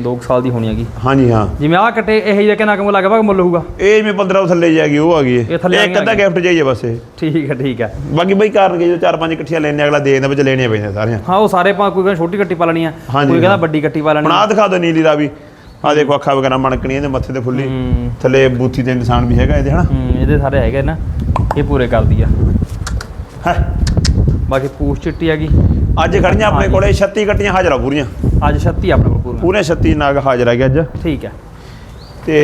2 ਸਾਲ ਦੀ ਹੋਣੀ ਹੈਗੀ। ਹਾਂਜੀ ਹਾਂ। ਜਿਵੇਂ ਆ ਕੱਟੇ ਇਹ ਜਿਹਾ ਕਿੰਨਾ ਕੁ ਲਗਭਗ ਮੁੱਲ ਹੋਊਗਾ? ਇਹ ਜਿਵੇਂ 15 ਥੱਲੇ ਜਾ ਗਈ ਉਹ ਆ ਗਈ ਇਹ ਥੱਲੇ ਇੱਕ ਆ ਅੱਧਾ ਗਿਫਟ ਜਾਈਏ ਬਸ ਇਹ। ਠੀਕ ਹੈ ਠੀਕ ਹੈ। ਬਾਕੀ ਬਈ ਕਾਰਨ ਕਿ ਜੋ ਚਾਰ ਪੰਜ ਇਕੱਠੀਆਂ ਲੈਣੇ ਅਗਲਾ ਦੇ ਦਿੰਦਾ ਵਿੱਚ ਲੈਣੀਆਂ ਪੈਂਦੀਆਂ ਸਾਰੀਆਂ। ਹਾਂ ਉਹ ਸਾਰੇ ਪਾ ਕੋਈ ਕਹਿੰਦਾ ਛੋਟੀ ਕੱਟੀ ਪਾ ਲੈਣੀ ਆ ਹਾਂਜੀ, ਕੋਈ ਕਹਿੰਦਾ ਹਾਂ। ਵੱਡੀ ਕੱਟੀ ਪਾ ਲੈਣੀ ਹੁਣ ਆਹ ਦਿਖਾ ਦਿਓ ਨੀਲੀ ਦਾ ਵੀ। ਆਹ ਦੇਖੋ ਅੱਖਾਂ ਵਗੈਰਾ ਮਣਕਣੀਆਂ ਇਹਦੇ ਮੱਥੇ ਤੇ ਫੁੱਲੀ। ਹੂੰ। ਥੱਲੇ ਬੂਥੀ ਤੇ ਨਿਸ਼ਾਨ ਵੀ ਹੈਗਾ ਇਹਦੇ ਹਨਾ? ਹੂੰ ਇਹਦੇ ਸਾਰੇ ਹੈਗੇ ਨਾ। ਇਹ ਪੂਰੇ ਕਰਦੀ ਆ। ਹੈਂ। ਬਾਕੀ ਪੂਛ ਚਿੱਟੀ ਹੈਗੀ। ਅੱਜ ਖੜੀਆਂ ਆਪਣੇ ਕੋਲੇ 36 ਕੱਟੀਆਂ ਹਾਜ਼ਰਾ ਪੂਰੀਆਂ। ਅੱਜ 36 ਆਪਣੇ ਕੋਲ ਪੂਰਾ ਪੂਰੇ 36 ਨਾਗ ਹਾਜ਼ਰ ਹੈਗੇ ਅੱਜ। ਠੀਕ ਹੈ। ਤੇ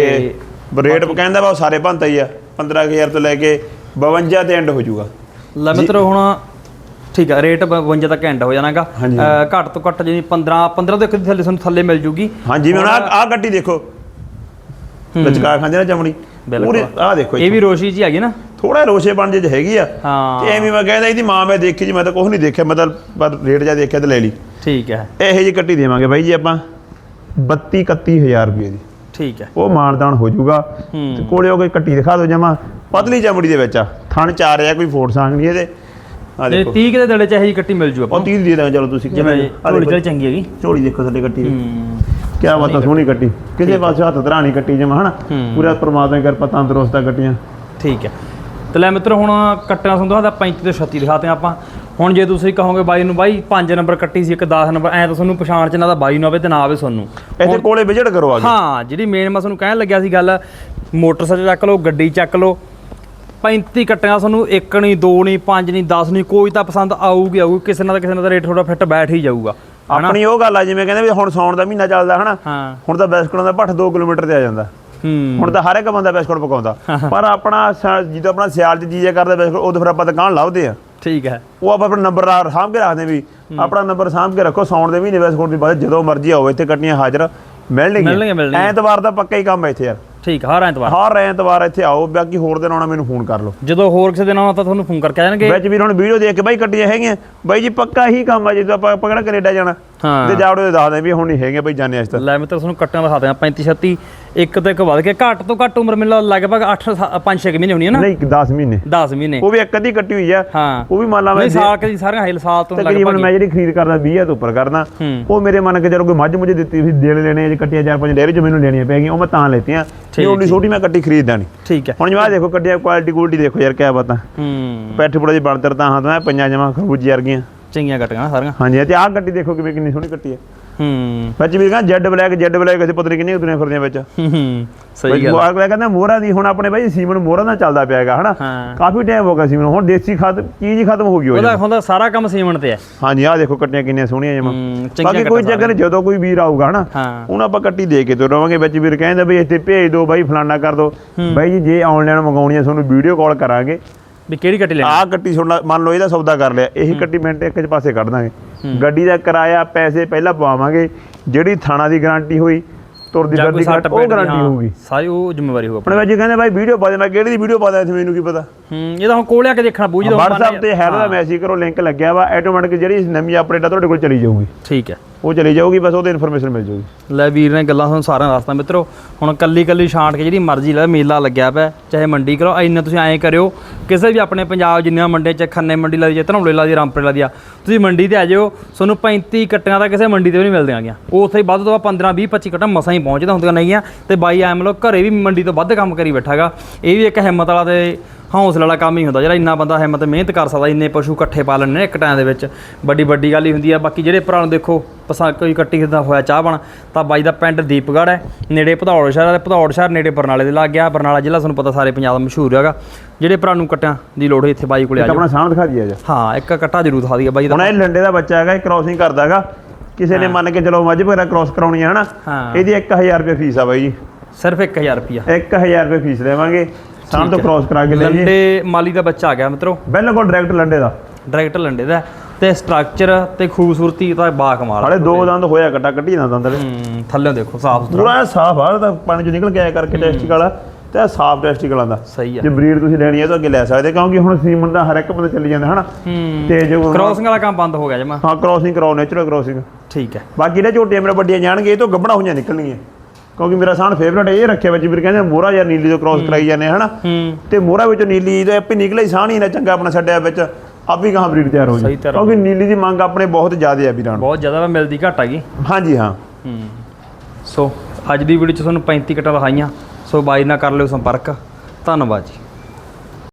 ਰੇਟ ਕਹਿੰਦਾ ਵਾ ਸਾਰੇ ਭੰਤਾ ਹੀ ਆ 15000 ਤੋਂ ਲੈ ਕੇ 52 ਤੇ ਐਂਡ ਹੋ ਜਾਊਗਾ। ਲੈ ਮਿੱਤਰੋ ਹੁਣ ਠੀਕ ਹੈ ਰੇਟ 52 ਤੱਕ ਐਂਡ ਹੋ ਜਾਣਾਗਾ। ਹਾਂਜੀ। ਘੱਟ ਤੋਂ ਘੱਟ ਜਿਵੇਂ 15 15 ਦੇ ਥੱਲੇ ਤੁਹਾਨੂੰ ਥੱਲੇ ਮਿਲ ਜੂਗੀ। ਹਾਂ ਜਿਵੇਂ ਹੁਣ ਆਹ ਆਹ ਗੱਡੀ ਦੇਖੋ। ਲਚਕਾ ਖਾਂਦੇ ਨਾ ਚਮੜੀ। ਬਿਲਕੁਲ। ਪੂਰੀ ਆਹ ਦੇਖੋ ਇਹ ਵੀ ਰੋਸ਼ੀ ਜੀ ਹੈਗੀ ਨਾ। ਥੋੜਾ ਰੋਸ਼ੇ ਬਣ ਜੇ ਹੈਗੀ ਆ। ਹਾਂ। ਤੇ ਐਵੇਂ ਮੈਂ ਕਹਿੰਦਾ ਇਹਦੀ ਮਾਂ ਮੈਂ ਦੇਖੀ ਜੀ ਮੈਂ ਤਾਂ ਕੁਝ ਨਹੀਂ ਦੇਖਿਆ ਮੈਂ ਤਾਂ ਪਰ ਰੇਟ ਜਾ ਦੇਖਿਆ ਤੇ ਲੈ ਲਈ। ਠੀਕ ਹੈ। ਇਹੋ ਜੀ ਕੱਟੀ ਦੇਵਾਂਗੇ ਬਾਈ ਜੀ ਆਪਾਂ 32 31000 ਰੁਪਏ ਦੀ। ਠੀਕ ਹੈ। ਉਹ ਮਾਨਦਾਨ ਹੋ ਜਾਊਗਾ। ਹੂੰ। ਤੇ ਕੋਲੇ ਉਹ ਕੋਈ ਕੱਟੀ ਦਿਖਾ ਦਿਓ ਜਮਾ ਪਤਲੀ ਚਮੜੀ ਦੇ ਵਿੱਚ ਆ। ਥਣ ਚਾਰ ਆ ਕੋਈ ਫੋੜ ਸਾਂਗ ਨਹੀਂ ਇਹਦੇ। ਆ ਤੇ ਦੇਖੋ। 30 ਕਿਤੇ ਦੜੇ ਚ ਇਹੀ ਕੱਟੀ ਮਿਲ ਜੂ ਆਪਾਂ ਉਹ 30 ਦੇ ਦਾਂਗੇ ਚਲੋ ਤੁਸੀਂ ਜਿਵੇਂ ਝੋਲੀ ਚਲ ਚੰਗੀ ਹੈਗੀ। ਝੋਲੀ ਦੇਖੋ ਥੱਲੇ ਕੱਟੀ ਦੀ ਹੂੰ। ਕੀ ਬਾਤ ਆ ਸੋਹਣੀ ਕੱਟੀ। ਕਿਸੇ ਪਾਸੇ ਹੱਥ ਧਰਾਣੀ ਕੱਟੀ ਜਮਾ ਹਨਾ? ਹੂੰ। ਪੂਰਾ ਪ੍ਰਮਾਤਮਾ ਦੀ ਕਿਰਪਾ ਤੰਦਰੁਸਤ ਕੱਟੀਆਂ। ਠੀਕ ਹੈ। ਤੇ ਲੈ ਮਿੱਤਰੋ ਹੁਣ ਕੱਟਣਾ ਸੰਦੋਹਾ ਦਾ 35 ਤੇ 36 ਦਿਖਾਤੇ ਆਪਾਂ। ਹੁਣ ਜੇ ਤੁਸੀਂ ਕਹੋਗੇ ਬਾਈ ਨੂੰ ਬਾਈ 5 ਨੰਬਰ ਕੱਟੀ ਸੀ ਇੱਕ 10 ਨੰਬਰ ਐ ਤਾਂ ਤੁਹਾਨੂੰ ਪਛਾਣ ਚ ਨਾ ਤਾਂ ਬਾਈ ਨੂੰ ਆਵੇ ਤੇ ਨਾ ਆਵੇ ਤੁਹਾਨੂੰ। ਇੱਥੇ ਕੋਲੇ ਵਿਜਿਟ ਕਰੋ ਆ ਕੇ। ਹਾਂ ਜਿਹੜੀ ਮੇਨ ਮੈਂ ਤੁਹਾਨੂੰ ਕਹਿਣ ਲੱਗਿਆ ਸੀ ਗੱਲ ਮੋਟਰਸਾਈਕਲ ਚੱਕ ਲਓ ਗੱਡੀ ਚੱਕ ਲਓ। 35 ਕੱਟੀਆਂ ਤੁਹਾਨੂੰ ਇੱਕ ਨਹੀਂ ਦੋ ਨਹੀਂ ਪੰਜ ਨਹੀਂ 10 ਨਹੀਂ ਕੋਈ ਤਾਂ ਪਸੰਦ ਆਊਗੀ ਆਊਗੀ ਕਿਸੇ ਨਾਲ ਕਿਸੇ ਨਾਲ ਤਾਂ ਰੇਟ ਥੋੜਾ ਫਿੱਟ ਬੈਠ ਹੀ ਜਾਊਗਾ। ਆਪਣੀ ਉਹ ਗੱਲ ਆ ਜਿਵੇਂ ਕਹਿੰਦੇ ਵੀ ਹੁਣ ਸੌਣ ਦਾ ਮਹੀਨਾ ਚੱਲਦਾ ਹਨਾ? ਹੁਣ ਤਾਂ ਬਿਸਕੁਟਾਂ ਦਾ ਭੱਠ 2 ਕਿਲੋਮੀਟਰ ਤੇ ਆ ਜਾਂਦਾ। ਹੁਣ ਤਾਂ ਹਰ ਇੱਕ ਬੰਦਾ ਬਿਸਕੁਟ ਪਕਾਉਂਦਾ। ਪਰ ਆਪਣਾ ਜਦੋਂ ਆਪਣਾ ਸਿਆਲ ਚ ਜੀਜਾ ਕਰਦਾ ਬਿਸਕੁਟ ਉਦੋਂ ਫਿਰ ਆਪਾਂ ਦੁਕਾਨ ਲੱਭਦੇ ਆ। ਠੀਕ ਹੈ। ਉਹ ਆਪਾਂ ਆਪਣਾ ਨੰਬਰ ਸਾਂਭ ਕੇ ਰੱਖਦੇ ਵੀ ਆਪਣਾ ਨੰਬਰ ਸਾਂਭ ਕੇ ਰੱਖੋ ਸੌਣ ਦੇ ਮਹੀਨੇ ਬਿਸਕੁਟ ਦੀ ਬਾਅਦ ਜਦੋਂ ਮਰਜ਼ੀ ਆਓ ਇੱਥੇ ਕੱਟੀਆਂ ਹਾਜ਼ਰ ਮਿਲਣਗੀਆਂ। ਐਤਵਾਰ ਦਾ ਪੱਕਾ ਹੀ ਕੰਮ ਹੈ ਇੱਥੇ ਯਾਰ। ਠੀਕ ਹਰ ਐਤਵਾਰ। ਹਰ ਐਤਵਾਰ ਇੱਥੇ ਆਓ ਬਾਕੀ ਹੋਰ ਦਿਨ ਆਉਣਾ ਮੈਨੂੰ ਫੋਨ ਕਰ ਲਓ। ਜਦੋਂ ਹੋਰ ਕਿਸੇ ਦਿਨ ਆਉਣਾ ਤਾਂ ਤੁਹਾਨੂੰ ਫੋਨ ਕਰਕੇ ਆ ਜਾਣਗੇ। ਵਿੱਚ ਵੀ ਹੁਣ ਵੀਡੀਓ ਦੇਖ ਕੇ ਬਾਈ ਕੱਟੀਆਂ ਹੈਗੀਆਂ। ਬਾਈ ਜੀ ਪੱਕਾ ਹੀ ਕੰਮ ਆ ਜਦੋਂ ਆਪਾਂ ਆਪਾਂ ਕਿਹੜਾ ਕੈਨੇਡਾ ਜਾਣਾ? ਹਾਂ। ਤੇ ਜਾਵੜੇ ਦੇ ਦੱਸਦੇ ਵੀ ਹੁਣ ਨਹੀਂ ਹੈਗੇ ਬਾਈ ਜਾਣੇ ਅੱਜ ਤੱਕ ਲੈ ਮੈਂ ਤਾਂ ਤੁਹਾਨੂੰ ਕੱਟਣ ਦਿਖਾ ਦਿਆਂ 35 36 ਇੱਕ ਤੋਂ ਇੱਕ ਵੱਧ ਕੇ ਘੱਟ ਤੋਂ ਘੱਟ ਉਮਰ ਮਿਲ ਲਗਭਗ 8 5 6 ਮਹੀਨੇ ਹੋਣੀ ਹੈ ਨਾ? ਨਹੀਂ 10 ਮਹੀਨੇ। 10 ਮਹੀਨੇ। ਉਹ ਵੀ ਇੱਕ ਅੱਧੀ ਕੱਟੀ ਹੋਈ ਆ। ਹਾਂ। ਉਹ ਵੀ ਮੰਨ ਲਾ ਮੈਂ ਸਾਲ ਕਦੀ ਸਾਰੀਆਂ ਹਿਲ ਸਾਲ ਤੋਂ ਲਗਭਗ ਮੈਂ ਜਿਹੜੀ ਖਰੀਦ ਕਰਦਾ 20 ਤੋਂ ਉੱਪਰ ਕਰਦਾ। ਉਹ ਮੇਰੇ ਮਨ ਕੇ ਚਲੋ ਕੋਈ ਮੱਝ ਮੁਝੇ ਦਿੱਤੀ ਸੀ ਦੇਣ ਲੈਣੇ ਜੇ ਕੱਟੀਆਂ ਚਾਰ ਪੰਜ ਡੇਰੇ ਚ ਮੈਨੂੰ ਲੈਣੀਆਂ ਪੈ ਗਈਆਂ ਉਹ ਮੈਂ ਤਾਂ ਲੈਤੀਆਂ। ਨਹੀਂ ਉਨੀ ਛੋਟੀ ਮੈਂ ਕੱਟੀ ਖਰੀਦਦਾ ਨਹੀਂ। ਠੀਕ ਹੈ। ਹੁਣ ਜਵਾ ਦੇਖੋ ਕੱਟੀਆਂ ਕੁਆਲਿਟੀ ਕੁਆਲਿਟੀ ਦੇਖੋ ਯਾਰ ਕਿਆ ਬਾਤਾਂ। ਹੂੰ। ਪੈਠ ਪੁੜਾ ਜੀ ਬਣਤਰ ਤਾਂ ਹਾਂ ਤਾਂ ਪੰਜਾਂ ਜਮਾ ਖਰਬੂਜੀ ਵਰਗੀਆਂ। ਚੰਗੀਆਂ ਕੱਟੀਆਂ ਸਾਰੀਆਂ। ਹਾਂਜੀ ਤੇ ਆਹ ਕੱਟੀ ਦੇਖੋ ਕਿਵੇਂ ਕਿੰਨੀ ਸੋਹਣੀ ਕੱਟੀ ਹੈ। ਹੂੰ। ਵਿੱਚ ਵੀ ਕਹਿੰਦਾ ਜੈਡ ਬਲੈਕ ਜੈਡ ਬਲੈਕ ਅਸੀਂ ਪਤਾ ਨਹੀਂ ਕਿੰਨੀਆਂ ਦੁਨੀਆਂ ਫਿਰਦੀਆਂ ਵਿੱਚ। ਹੂੰ, ਹੂੰ ਸਹੀ ਗੱਲ ਉਹ ਅਗਲਾ ਕਹਿੰਦਾ ਮੋਹਰਾ ਦੀ ਹੁਣ ਆਪਣੇ ਬਾਈ ਸੀਮਨ ਮੋਹਰਾ ਦਾ ਚੱਲਦਾ ਪਿਆ ਹੈਗਾ ਹਨਾ? ਹਾਂ। ਕਾਫੀ ਟਾਈਮ ਹੋ ਗਿਆ ਸੀਮਨ ਹੁਣ ਦੇਸੀ ਖਾਦ ਚੀਜ਼ ਹੀ ਖਤਮ ਹੋ ਗਈ ਹੋ ਉਹਦਾ ਹੁੰਦਾ ਸਾਰਾ ਕੰਮ ਸੀਮਣ ਤੇ ਹੈ ਹਾਂਜੀ ਆਹ ਦੇਖੋ ਕੱਟੀਆਂ ਕਿੰਨੀਆਂ ਸੋਹਣੀਆਂ ਜਮਾ ਹੂੰ ਬਾਕੀ ਕੋਈ ਚੱਕਰ ਜਦੋਂ ਕੋਈ ਵੀਰ ਆਊਗਾ ਹਨਾ? ਹਾਂ। ਹੁਣ ਆਪਾਂ ਕੱਟੀ ਦੇ ਕੇ ਤੁਰਾਂਗੇ ਵਿੱਚ ਵੀਰ ਕਹਿੰਦਾ ਬਈ ਇੱਥੇ ਭੇਜ ਦਿਓ ਬਾਈ ਫਲਾਨਾ ਕਰ ਦਿਓ ਬਾਈ ਜੀ ਜੇ ਆਨਲਾਈਨ ਮੰਗਾਉਣੀ ਹੈ ਤੁਹਾਨੂੰ ਵੀਡੀਓ ਕਾਲ ਕਰਾਂਗੇ। ਵੀ ਕਿਹੜੀ ਕੱਟੀ ਲੈਣੀ? ਆਹ ਕੱਟੀ ਸੁਣਨਾ ਮੰਨ ਲਓ ਇਹਦਾ ਸੌਦਾ ਕਰ ਲਿਆ ਇਹੀ ਕੱਟੀ ਮਿੰਟ ਇੱਕ ਚ ਪਾਸੇ ਕੱਢ ਦਾਂਗੇ। ਗੱਡੀ ਦਾ ਕਿਰਾਇਆ ਪੈਸੇ ਪਹਿਲਾਂ ਪਵਾਵਾਂਗੇ ਜਿਹੜੀ ਥਾਣਾ ਦੀ ਗਾਰੰਟੀ ਹੋਈ ਤੁਰਦੀ ਜਾਂ ਫਿਰਦੀ ਗਾਰੰਟੀ ਉਹ ਗਾਰੰਟੀ ਹੋਊਗੀ। ਸਾਰੀ ਉਹ ਜ਼ਿੰਮੇਵਾਰੀ ਹੋਊ ਆਪਣੇ। ਵਿੱਚ ਕਹਿੰਦੇ ਬਾਈ ਵੀਡੀਓ ਪਾ ਦੇ ਮੈਂ ਕਿਹੜੀ ਦੀ ਵੀਡੀਓ ਪਾ ਇੱਥੇ ਮੈਨੂੰ ਕੀ ਪਤਾ? ਹੂੰ ਇਹ ਤਾਂ ਹੁਣ ਕੋਲ ਆ ਕੇ ਦੇਖਣਾ ਪਊ ਜਦੋਂ WhatsApp ਤੇ ਹੈਲੋ ਦਾ ਮੈਸੇਜ ਕਰੋ ਲਿੰਕ ਲੱਗਿਆ ਵਾ ਆਟੋਮੈਟਿਕ ਜਿਹੜੀ ਨਵੀਂ ਅਪਡੇਟ ਆ ਤੁਹਾਡੇ ਕੋਲ ਚਲੀ ਜਾਊਗੀ। ਠੀਕ ਹੈ। ਉਹ ਚਲੀ ਜਾਊਗੀ, ਬਸ ਉਹਦੇ ਇਨਫੋਰਮੇਸ਼ਨ ਮਿਲ ਜਾਊਗੀ। ਲੈ ਵੀਰ ਨੇ ਗੱਲਾਂ ਤੁਹਾਨੂੰ ਸਾਰਿਆਂ ਦੱਸਦਾ ਮਿੱਤਰੋ, ਹੁਣ ਕੱਲੀ ਕੱਲੀ ਛਾਂਟ ਕੇ ਜਿਹੜੀ ਮਰਜ਼ੀ ਲੈ, ਮੇਲਾ ਲੱਗਿਆ ਪਿਆ, ਚਾਹੇ ਮੰਡੀ ਕਰੋ ਇੰਨਾ ਤੁਸੀਂ ਐਂ ਕਰਿਓ, ਕਿਸੇ ਵੀ ਆਪਣੇ ਪੰਜਾਬ ਜਿੰਨੀਆਂ ਮੰਡੇ ਚ ਖੰਨੇ ਮੰਡੀ ਲੱਗਦੀ ਦੀ ਧਨੌਲੇ ਲਾ ਦੀ ਰਾਮਪੁਰੇ ਲਾ ਦੀ ਆ ਤੁਸੀਂ ਮੰਡੀ ਤੇ ਆ ਜਿਓ ਤੁਹਾਨੂੰ 35 ਕੱਟੀਆਂ ਤਾਂ ਕਿਸੇ ਮੰਡੀ ਤੇ ਵੀ ਨਹੀਂ ਮਿਲਦੀਆਂ ਗੀਆਂ ਉੱਥੇ ਹੀ ਵੱਧ ਤੋਂ ਵੱਧ 15 20 25 ਕੱਟਾਂ ਮਸਾਂ ਹੀ ਪਹੁੰਚਦਾ ਹੁੰਦੀਆਂ ਨਹੀਂਆਂ ਤੇ ਬਾਈ ਐਮ ਲੋ ਘਰੇ ਵੀ ਮੰਡੀ ਤੋਂ ਵੱਧ ਕੰਮ ਕਰੀ ਬੈਠਾਗਾ ਇਹ ਵੀ ਇੱਕ ਹਿੰਮਤ ਵਾਲਾ ਤੇ ਹੌਸਲੇ ਵਾਲਾ ਕੰਮ ਹੀ ਹੁੰਦਾ। ਜਿਹੜਾ ਇੰਨਾ ਬੰਦਾ ਹਿੰਮਤ ਮਿਹਨਤ ਕਰ ਸਕਦਾ ਇੰਨੇ ਪਸ਼ੂ ਇਕੱਠੇ ਪਾ ਲੈਣੇ ਨੇ ਇੱਕ ਟਾਈਮ ਦੇ ਵਿੱਚ। ਵੱਡੀ ਵੱਡੀ ਗੱਲ ਹੀ ਹੁੰਦੀ ਆ। ਬਾਕੀ ਜਿਹੜੇ ਭਰਾ ਨੂੰ ਦੇਖੋ ਪਸਾ ਕੋਈ ਕੱਟੀ ਦਾ ਹੋਇਆ ਚਾਹ ਬਣ ਤਾਂ ਬਾਈ ਦਾ ਪਿੰਡ ਦੀਪਗੜ੍ਹ ਹੈ। ਨੇੜੇ ਭਦੌੜ ਸ਼ਹਿਰ ਹੈ ਭਦੌੜ ਸ਼ਹਿਰ ਨੇੜੇ ਬਰਨਾਲੇ ਦੇ ਲੱਗ ਗਿਆ ਬਰਨਾਲਾ ਜ਼ਿਲ੍ਹਾ ਤੁਹਾਨੂੰ ਪਤਾ ਸਾਰੇ ਪੰਜਾਬ ਦਾ ਮਸ਼ਹੂਰ ਹੈਗਾ। ਜਿਹੜੇ ਭਰਾ ਨੂੰ ਕੱਟਾਂ ਦੀ ਲੋੜ ਹੋਈ ਇੱਥੇ ਬਾਈ ਕੋਲੇ ਆ ਇੱਕ ਜਾਓ। ਆਪਣਾ ਸਾਹਮਣੇ ਦਿਖਾ ਦਈਏ ਜਾ ਹਾਂ ਇੱਕ ਕੱਟਾ ਜ਼ਰੂਰ ਦਿਖਾ ਦਈਏ ਬਾਈ ਦਾ। ਹੁਣ ਇਹ ਲੰਡੇ ਦਾ ਬੱਚਾ ਹੈਗਾ ਇਹ ਕ੍ਰਾਸਿੰਗ ਕਰਦਾ ਹੈਗਾ। ਕਿਸੇ ਨੇ ਮੰਨ ਕੇ ਚਲੋ ਮੱਝ ਵਗੈਰਾ ਕ੍ਰਾਸ ਕਰਾਉਣੀ ਹੈ ਹਨਾ। ਹਾਂ। ਇਹਦੀ 1000 ਰੁਪਏ ਫੀਸ ਆ ਬਾਈ ਜੀ। ਸਿਰਫ 1000 ਰੁਪਿਆ 1000 ਰੁਪਏ ਫੀਸ ਦੇਵਾਂਗੇ। ਸਾਹਮ ਤੋਂ। ਕ੍ਰਾਸ ਕਰਾ ਕੇ ਲੈ ਜੀ ਲੰਡੇ ਮਾਲੀ ਦਾ ਬੱਚਾ ਆ ਗਿਆ ਮਿੱਤਰੋ। ਬਿਲਕੁਲ ਡਾਇਰੈਕਟ ਲੰਡੇ ਦਾ। ਡਾਇਰੈਕਟ ਲੰਡੇ ਦਾ। ਤੇ ਸਟਰਕਚਰ ਤੇ ਖੂਬਸੂਰਤੀ ਤਾਂ ਬਾ ਕਮਾਲ ਹਾਲੇ ਦੋ ਦੰਦ ਹੋਇਆ ਕੱਟਾ ਕੱਢੀ ਨਾ ਦੰਦ। ਹੂੰ ਥੱਲੇ ਦੇਖੋ ਸਾਫ਼ ਸੁਥਰਾ। ਪੂਰਾ ਸਾਫ਼ ਆ ਤਾਂ ਪਾਣੀ ਚੋਂ ਨਿਕਲ ਕੇ ਆਇਆ ਕਰਕੇ ਟੈਸਟਿਕ ਵਾਲਾ। ਤੇ ਸਾਫ਼ ਟੈਸਟਿਕ ਵਾਲਾ ਦਾ। ਸਹੀ ਆ। ਜੇ ਬਰੀਡ ਤੁਸੀਂ ਲੈਣੀ ਹੈ ਤਾਂ ਅੱਗੇ ਲੈ ਸਕਦੇ ਕਿਉਂਕਿ ਹੁਣ ਸੀਮਨ ਦਾ ਹਰ ਇੱਕ ਬੰਦਾ ਚੱਲੀ ਜਾਂਦਾ ਹਨਾ? ਤੇ ਜੋ ਕ੍ਰੋਸਿੰਗ ਵਾਲਾ ਕੰਮ ਬੰਦ ਹੋ ਗਿਆ ਜਮਾ। ਹਾਂ ਕ੍ਰਾਸਿੰਗ ਕਰਾਓ ਨੇਚਰਲ ਕ੍ਰਾਸਿੰਗ ਠੀਕ ਹੈ। ਬਾਕੀ ਜਿਹੜੇ ਝੋਟੀਆਂ ਮੇਰੇ ਵੱਡੀਆਂ ਜਾਣਗੇ ਇਹ ਤੋਂ ਗੱਬਣਾ ਹੋਈਆਂ ਨਿਕਲਣਗੀਆਂ। ਕਿਉਂਕਿ ਮੇਰਾ ਸਾਨ ਫੇਵਰਟ ਇਹ ਰੱਖਿਆ ਵਿੱਚ ਵੀਰ ਕਹਿੰਦੇ ਮੋਹਰਾ ਜਾਂ ਨੀਲੀ ਤੋਂ ਕ੍ਰਾਸ ਕਰਾਈ ਜਾਂਦੇ ਹਨਾ? ਹੂੰ। ਤੇ ਮੋਹਰਾ ਵਿੱਚੋਂ ਨੀਲੀ ਦਾ ਆਪੇ ਨਿਕਲੇ ਹੀ ਸਾਹ ਨਹੀਂ ਨਾ ਚੰਗਾ ਆਪਣਾ ਛੱਡਿਆ ਵਿੱਚ ਆਪ ਵੀ ਗਾਂ ਬਰੀਡ ਤਿਆਰ ਹੋ ਸਹੀ ਜੀ ਤਿਆਰ ਹੋ ਕਿਉਂਕਿ ਨੀਲੀ ਦੀ ਮੰਗ ਆਪਣੇ ਬਹੁਤ ਜ਼ਿਆਦਾ ਆ ਵੀਰਾਂ ਬਹੁਤ ਜ਼ਿਆਦਾ ਵਾ ਮਿਲਦੀ ਘੱਟ ਹੈਗੀ ਹਾਂਜੀ ਹਾਂ। ਹੂੰ। ਸੋ ਅੱਜ ਦੀ ਵੀਡੀਓ ਚ ਤੁਹਾਨੂੰ 35 ਕਟਾ ਲਹਾਈਆਂ ਸੋ ਬਾਈ ਨਾਲ ਕਰ ਲਿਓ ਸੰਪਰਕ। ਧੰਨਵਾਦ ਜੀ।